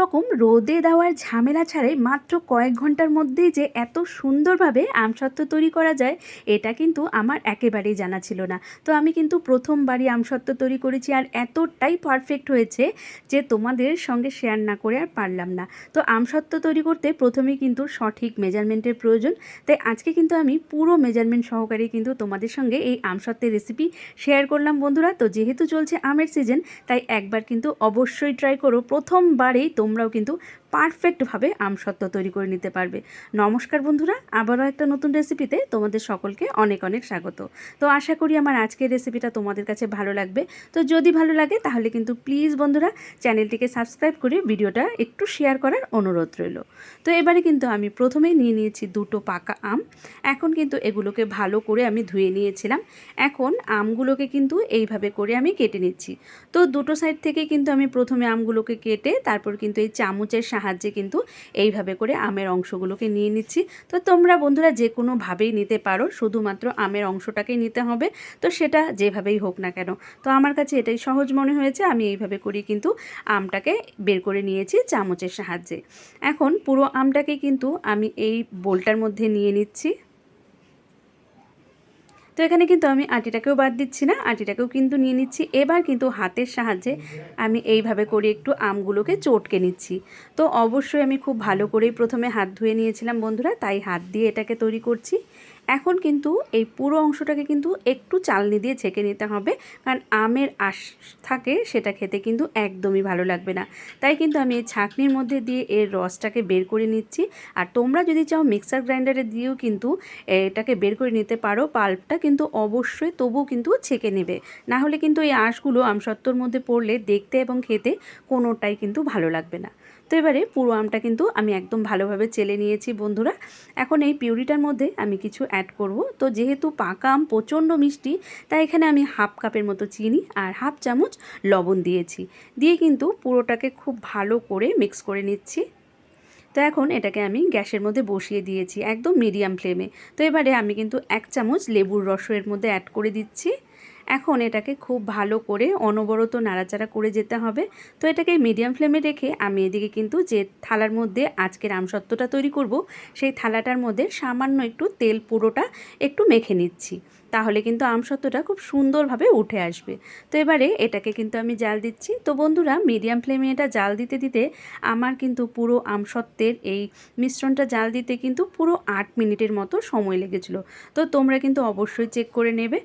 রকম রোদে দেওয়ার ঝামেলা ছাড়াই মাত্র কয়েক ঘণ্টার মধ্যেই যে এত সুন্দরভাবে আমসত্ত্ব তৈরি করা যায়, এটা কিন্তু আমার একেবারেই জানা ছিল না। তো আমি কিন্তু প্রথমবারই আমসত্ত্ব তৈরি করেছি আর এতটাই পারফেক্ট হয়েছে যে তোমাদের সঙ্গে শেয়ার না করে আর পারলাম না। তো আমসত্ত্ব তৈরি করতে প্রথমেই কিন্তু সঠিক মেজারমেন্টের প্রয়োজন। তাই আজকে কিন্তু আমি পুরো মেজারমেন্ট সহকারে কিন্তু তোমাদের সঙ্গে এই আমসত্ত্বের রেসিপি শেয়ার করলাম বন্ধুরা। তো যেহেতু চলছে আমের সিজন তাই একবার কিন্তু অবশ্যই ট্রাই করো। প্রথমবারেই তোমরাও কিন্তু পারফেক্টভাবে আমসত্ত্ব তৈরি করে নিতে পারবে। নমস্কার বন্ধুরা, আবারও একটা নতুন রেসিপিতে তোমাদের সকলকে অনেক অনেক স্বাগত। তো আশা করি আমার আজকের রেসিপিটা তোমাদের কাছে ভালো লাগবে। তো যদি ভালো লাগে তাহলে কিন্তু প্লিজ বন্ধুরা চ্যানেলটিকে সাবস্ক্রাইব করে ভিডিওটা একটু শেয়ার করার অনুরোধ রইল। তো এবারে কিন্তু আমি প্রথমেই নিয়ে নিয়েছি দুটো পাকা আম। এখন কিন্তু এগুলোকে ভালো করে আমি ধুয়ে নিয়েছিলাম। এখন আমগুলোকে কিন্তু এইভাবে করে আমি কেটে নিচ্ছি। তো দুটো সাইড থেকে কিন্তু আমি প্রথমে আমগুলোকে কেটে তারপর কিন্তু এই চামচের সাহায্যে কিন্তু এইভাবে করে আমের অংশগুলোকে নিয়ে নিচ্ছি। তো তোমরা বন্ধুরা যে কোনোভাবেই নিতে পারো, শুধুমাত্র আমের অংশটাকেই নিতে হবে। তো সেটা যেভাবেই হোক না কেন। তো আমার কাছে এটাই সহজ মনে হয়েছে, আমি এইভাবে করি কিন্তু আমটাকে বের করে নিয়েছি চামচের সাহায্যে। এখন পুরো আমটাকে কিন্তু আমি এই বোলটার মধ্যে নিয়ে নিচ্ছি। তো এখানে কিন্তু আমি আটিটাকেও বাদ দিচ্ছি না, আটিটাকেও কিন্তু নিয়ে নিচ্ছি। এবার কিন্তু হাতের সাহায্যে আমি এইভাবে করে একটু আমগুলোকে চটকে নিচ্ছি। তো অবশ্যই আমি খুব ভালো করেই প্রথমে হাত ধুয়ে নিয়েছিলাম বন্ধুরা, তাই হাত দিয়ে এটাকে তৈরি করছি। এখন কিন্তু এই পুরো অংশটাকে কিন্তু একটু চালনি দিয়ে ছেঁকে নিতে হবে। কারণ আমের আশ থাকে, সেটা খেতে কিন্তু একদমই ভালো লাগবে না। তাই কিন্তু আমি এই ছাঁকনির মধ্যে দিয়ে এর রসটাকে বের করে নিচ্ছি। আর তোমরা যদি চাও মিক্সার গ্রাইন্ডারে দিয়েও কিন্তু এটাকে বের করে নিতে পারো, পাল্পটা কিন্তু অবশ্যই তবুও কিন্তু ছেঁকে নেবে। না হলে কিন্তু এই আঁশগুলো আমসত্ত্বর মধ্যে পড়লে দেখতে এবং খেতে কোনোটাই কিন্তু ভালো লাগবে না। তো এবারে পুরো আমটা কিন্তু আমি একদম ভালোভাবে চেলে নিয়েছি, বন্ধুরা। এখন এই পিউরিটার মধ্যে আমি কিছু অ্যাড করব। তো যেহেতু পাকা আম প্রচণ্ড মিষ্টি, তাই এখানে আমি হাফ কাপের মতো চিনি আর হাফ চামচ লবণ দিয়েছি। দিয়ে কিন্তু পুরোটাকে খুব ভালো করে মিক্স করে নিচ্ছি। তো এখন এটাকে আমি গ্যাসের মধ্যে বসিয়ে দিয়েছি, একদম মিডিয়াম ফ্লেমে তো এবারে আমি কিন্তু এক চামচ লেবুর রসের এর মধ্যে অ্যাড করে দিচ্ছি। এখন এটাকে খুব ভালো করে অনবরত নাড়াচাড়া করে যেতে হবে। তো এটাকে মিডিয়াম ফ্লেমে রেখে আমি এদিকে কিন্তু যে থালার মধ্যে আজকের আমসত্ত্বটা তৈরি করব, সেই থালাটার মধ্যে সামান্য একটু তেল পুরোটা একটু মেখে নিচ্ছি। তাহলে কিন্তু আমসত্ত্বটা খুব সুন্দরভাবে উঠে আসবে। তো এবারে এটাকে কিন্তু আমি জাল দিচ্ছি। তো বন্ধুরা, মিডিয়াম ফ্লেমে এটা জাল দিতে দিতে আমার কিন্তু পুরো আমসত্ত্বের এই মিশ্রণটা জাল দিতে কিন্তু পুরো আট মিনিটের মতো সময় লেগেছিলো। তো তোমরা কিন্তু অবশ্যই চেক করে নেবে।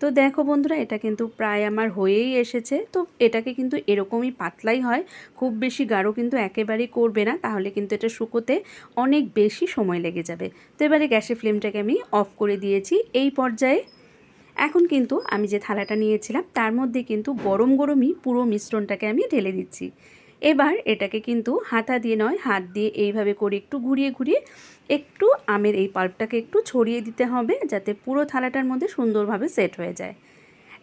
তো দেখো বন্ধুরা, এটা কিন্তু প্রায় আমার হয়েই এসেছে। তো এটাকে কিন্তু এরকমই পাতলাই হয়, খুব বেশি গাঢ় কিন্তু একেবারেই করবে না, তাহলে কিন্তু এটা শুকোতে অনেক বেশি সময় লেগে যাবে। তো এবারে গ্যাসের ফ্লেমটাকে আমি অফ করে দিয়েছি এই পর্যায়ে। এখন কিন্তু আমি যে থালাটা নিয়েছিলাম, তার মধ্যে কিন্তু গরম গরমই পুরো মিশ্রণটাকে আমি ঢেলে দিচ্ছি। এবার এটাকে কিন্তু হাতা দিয়ে নয়, হাত দিয়ে এইভাবে করে একটু ঘুরিয়ে ঘুরিয়ে একটু আমের এই পাল্পটাকে একটু ছড়িয়ে দিতে হবে যাতে পুরো থালাটার মধ্যে সুন্দরভাবে সেট হয়ে যায়।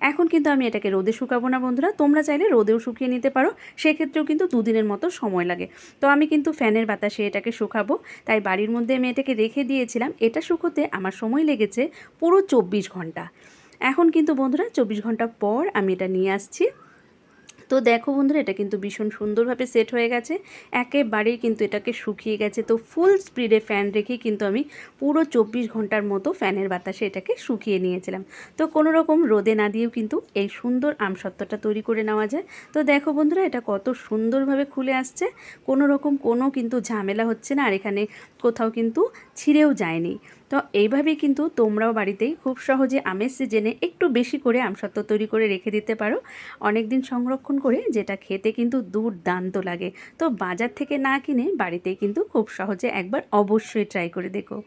এখন কিন্তু আমি এটাকে রোদে শুকাবো না বন্ধুরা, তোমরা চাইলে রোদেও শুকিয়ে নিতে পারো, সেক্ষেত্রেও কিন্তু দুদিনের মতো সময় লাগে। তো আমি কিন্তু ফ্যানের বাতাসে এটাকে শুকাবো, তাই বাড়ির মধ্যে আমি এটাকে রেখে দিয়েছিলাম, এটা শুকোতে আমার সময় লেগেছে পুরো চব্বিশ ঘণ্টা। এখন কিন্তু বন্ধুরা, চব্বিশ ঘণ্টা পর আমি এটা নিয়ে আসছি। তো দেখো বন্ধুরা, এটা কিন্তু ভীষণ সুন্দরভাবে সেট হয়ে গেছে। একেবারেই কিন্তু এটাকে শুকিয়ে গেছে। তো ফুল স্পিডে ফ্যান রেখে কিন্তু আমি পুরো চব্বিশ ঘণ্টার মতো ফ্যানের বাতাসে এটাকে শুকিয়ে নিয়েছিলাম। তো কোনো রকম রোদে না দিয়েও কিন্তু এই সুন্দর আমসত্ত্বটা তৈরি করে নেওয়া যায়। তো দেখো বন্ধুরা, এটা কত সুন্দরভাবে খুলে আসছে। কোনো রকম কোনো কিন্তু ঝামেলা হচ্ছে না, আর এখানে কোথাও কিন্তু ছিঁড়েও যায়নি। তো এইভাবে কিন্তু তোমরাও বাড়িতেই খুব সহজে আমের সিজনে একটু বেশি করে আমসত্ত্ব তৈরি করে রেখে দিতে পারো। অনেক দিন সংরক্ষণ করে যেটা খেতে কিন্তু দুর্দান্ত লাগে। তো বাজার থেকে না কিনে বাড়িতেই কিন্তু খুব সহজে একবার অবশ্যই ট্রাই করে দেখো।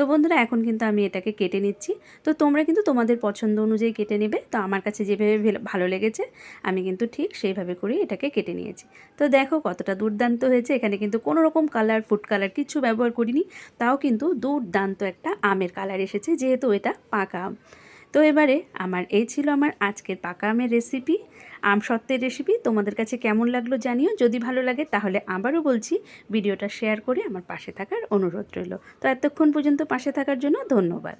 তো বন্ধুরা, এখন কিন্তু আমি এটাকে কেটে নিচ্ছি। তো তোমরা কিন্তু তোমাদের পছন্দ অনুযায়ী কেটে নেবে। তো আমার কাছে যেভাবে ভালো লেগেছে, আমি কিন্তু ঠিক সেইভাবে করেই এটাকে কেটে নিয়েছি। তো দেখো কতটা দুর্দান্ত হয়েছে। এখানে কিন্তু কোনো রকম কালার ফুড কালার কিছু ব্যবহার করিনি। তাও কিন্তু দুর্দান্ত একটা আমের কালার এসেছে, যেহেতু এটা পাকা আম। তো এবারে আমার এই ছিল আমার আজকের পাকা আমের রেসিপি আম সত্ত্বের রেসিপি তোমাদের কাছে কেমন লাগল জানিও। যদি ভালো লাগে তাহলে আবারও বলছি, ভিডিওটা শেয়ার করে আমার পাশে থাকার অনুরোধ রইল। তো এতক্ষণ পর্যন্ত পাশে থাকার জন্য ধন্যবাদ।